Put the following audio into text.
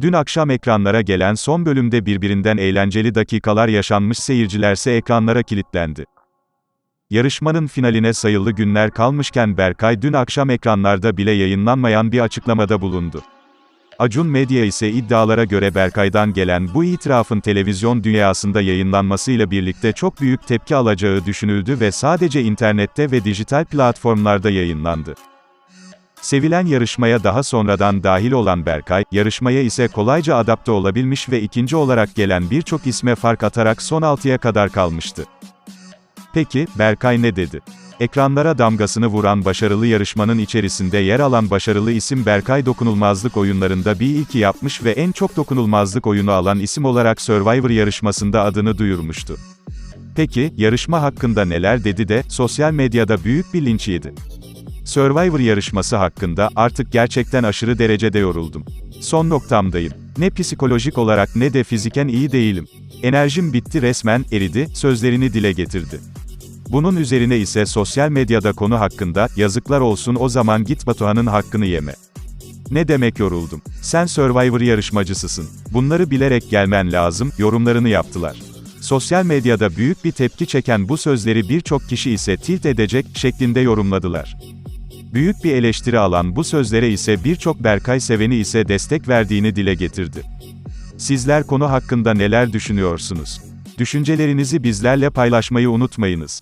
Dün akşam ekranlara gelen son bölümde birbirinden eğlenceli dakikalar yaşanmış seyircilerse ekranlara kilitlendi. Yarışmanın finaline sayılı günler kalmışken Berkay dün akşam ekranlarda bile yayınlanmayan bir açıklamada bulundu. Acun Medya ise iddialara göre Berkay'dan gelen bu itirafın televizyon dünyasında yayınlanmasıyla birlikte çok büyük tepki alacağı düşünüldü ve sadece internette ve dijital platformlarda yayınlandı. Sevilen yarışmaya daha sonradan dahil olan Berkay, yarışmaya ise kolayca adapte olabilmiş ve ikinci olarak gelen birçok isme fark atarak son 6'ya kadar kalmıştı. Peki, Berkay ne dedi? Ekranlara damgasını vuran başarılı yarışmanın içerisinde yer alan başarılı isim Berkay dokunulmazlık oyunlarında bir ilki yapmış ve en çok dokunulmazlık oyunu alan isim olarak Survivor yarışmasında adını duyurmuştu. Peki, yarışma hakkında neler dedi de, sosyal medyada büyük bir linç yedi. Survivor yarışması hakkında, artık gerçekten aşırı derecede yoruldum. Son noktamdayım. Ne psikolojik olarak ne de fiziken iyi değilim. Enerjim bitti resmen, eridi, sözlerini dile getirdi. Bunun üzerine ise sosyal medyada konu hakkında, yazıklar olsun o zaman git Batuhan'ın hakkını yeme. Ne demek yoruldum? Sen Survivor yarışmacısısın. Bunları bilerek gelmen lazım, yorumlarını yaptılar. Sosyal medyada büyük bir tepki çeken bu sözleri birçok kişi ise tilt edecek şeklinde yorumladılar. Büyük bir eleştiri alan bu sözlere ise birçok Berkay seveni ise destek verdiğini dile getirdi. Sizler konu hakkında neler düşünüyorsunuz? Düşüncelerinizi bizlerle paylaşmayı unutmayınız.